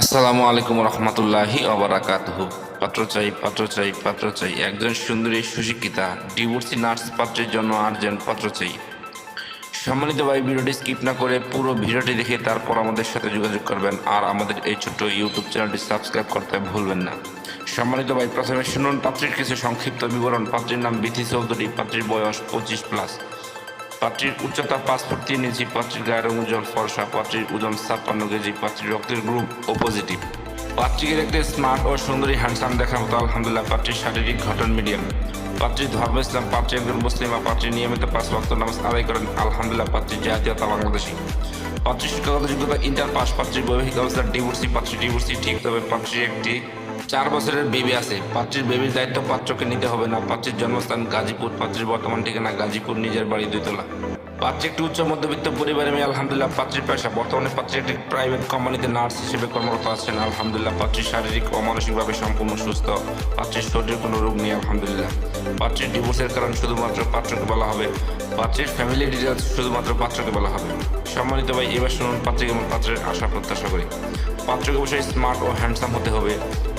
আসসালামু আলাইকুম রহমতুল্লাহি অবরাকাতহু পাত্র চাই পাত্র চাই পাত্র চাই। একজন সুন্দরী, সুশিক্ষিতা ডিভোর্সি নার্স পাত্রের জন্য আর্জেন্ট পাত্র চাই। সম্মানিত ভাই, ভিডিওটি স্কিপ না করে পুরো ভিডিওটি দেখে তারপর আমাদের সাথে যোগাযোগ করবেন আর আমাদের এই ছোট্ট ইউটিউব চ্যানেলটি সাবস্ক্রাইব করতে ভুলবেন না। সম্মানিত ভাই, প্রথমে শুনুন পাত্রীর কিছু সংক্ষিপ্ত বিবরণ। পাত্রীর নাম বিথি চৌধুরী, পাত্রীর বয়স পঁচিশ প্লাস পাত্রীর উচ্চতা পাঁচ ফুট তিন ইঞ্চি, পাত্রীর গায়ের রং উজ্জ্বল ফর্সা, পাত্রীর ওজন ছাপ্পান্ন কেজি, পাত্রীর রক্তের গ্রুপ ও পজিটিভ পাত্রীকে দেখতে স্মার্ট ও সুন্দরী হ্যান্ডসাম দেখার মতো, আলহামদুলিল্লাহ, পাত্রীর শারীরিক ঘটন মিডিয়াম পাত্রীর ধর্ম ইসলাম, পাত্রী একজন মুসলিমা পাত্রী নিয়মিত পাঁচ ভক্ত নামাজ আদায় করেন, আলহামদুলিল্লাহ পাত্রীর জাতীয়তা বাংলাদেশী। পাত্রীর শিক্ষাগত যোগ্যতা, ইন্টার পাস, পাত্রীর বৈবাহিক অবস্থা ডিভোর্সি পাত্রী ডিভোর্সি ঠিক তবে পাত্রীর একটি চার বছরের বেবি আছে। পাত্রীর বেবির দায়িত্ব পাত্রকে নিতে হবে না। পাত্রীর জন্মস্থান গাজীপুর, পাত্রীর বর্তমান ঠিকানা গাজীপুর, নিজের বাড়ি দুইতলা। পাত্রী একটি উচ্চ মধ্যবিত্ত পরিবারে মেয়ে, আলহামদুলিল্লাহ পাত্রীর পেশা। বর্তমানে পাত্রী একটি প্রাইভেট কোম্পানিতে নার্স হিসেবে কর্মরত আছেন। আলহামদুলিল্লাহ পাত্রী শারীরিক ও মানসিকভাবে সম্পূর্ণ সুস্থ। পাত্রীর শরীরের কোনো রোগ নেই, আলহামদুলিল্লাহ। পাত্রীর ডিভোর্সের কারণ শুধুমাত্র পাত্রকে বলা হবে। পাত্রীর ফ্যামিলি ডিটেলস শুধুমাত্র পাত্রকে বলা হবে। সম্মানিত ভাই, এবার শুনুন পাত্রীকে এবং পাত্রের আশা প্রত্যাশা করি। পাত্রকে অবশ্যই স্মার্ট ও হ্যান্ডসাম হতে হবে।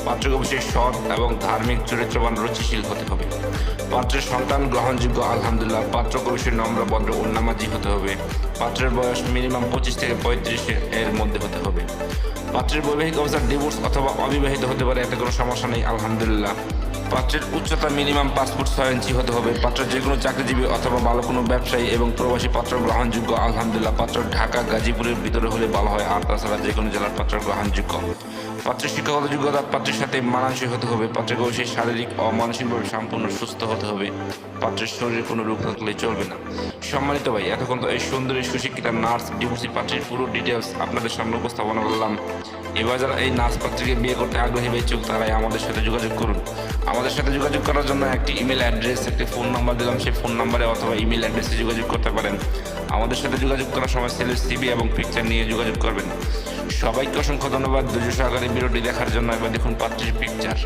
পাত্রকে সৎ এবং ধার্মিক চরিত্রবান রুচিশীল হতে হবে। পাত্রের সন্তান গ্রহণযোগ্য, আলহামদুলিল্লাহ। পাত্র অবশ্যই নম্র, ভদ্র উন্নামাজি হতে হবে। পাত্রের বয়স মিনিমাম পঁচিশ থেকে পঁয়ত্রিশ এর মধ্যে হতে হবে। পাত্রের বৈবাহিক অবস্থা ডিভোর্স অথবা অবিবাহিত হতে পারে, এতে কোনো সমস্যা নেই, আলহামদুলিল্লাহ। পাত্রের উচ্চতা মিনিমাম পাঁচ ফুট ছয় ইঞ্চি হতে হবে। পাত্র যে কোনো চাকরিজীবী অথবা ভালো কোনো ব্যবসায়ী এবং প্রবাসী পাত্র গ্রহণযোগ্য, আলহামদুলিল্লাহ। পাত্র ঢাকা, গাজীপুরের ভিতরে হলে ভালো হয়, আর তাছাড়া যে কোনো জেলার পাত্র গ্রহণযোগ্য। পাত্রের শিক্ষাগত যোগ্যতা পাত্রের সাথে মানানসই হতে হবে। পাত্রকে অবশ্যই শারীরিক ও মানসিকভাবে সম্পূর্ণ সুস্থ হতে হবে। পাত্রের শরীরে কোনো রোগ থাকলে চলবে না। সম্মানিত ভাই, এতক্ষণ তো এই সুন্দরী সুশিক্ষিতা নার্স ডিভোর্সি পাত্রের পুরো ডিটেলস আপনাদের সামনে উপস্থাপনা করলাম। এবার যারা এই নার্স পাত্রীকে বিয়ে করতে আগ্রহী বেচুক তারাই আমাদের সাথে যোগাযোগ করুন। আমাদের সাথে যোগাযোগ করার জন্য একটি ইমেল অ্যাড্রেস একটি ফোন নাম্বার দিলাম। সেই ফোন নাম্বারে অথবা ইমেল অ্যাড্রেসে যোগাযোগ করতে পারেন। আমাদের সাথে যোগাযোগ করার সময় সেলের সিবি এবং পিকচার নিয়ে যোগাযোগ করবেন। সবাইকে অসংখ্য ধন্যবাদ। ধৈর্য সহকারে ভিডিওটি দেখার জন্য এবার দেখুন পাত্রীর পিকচার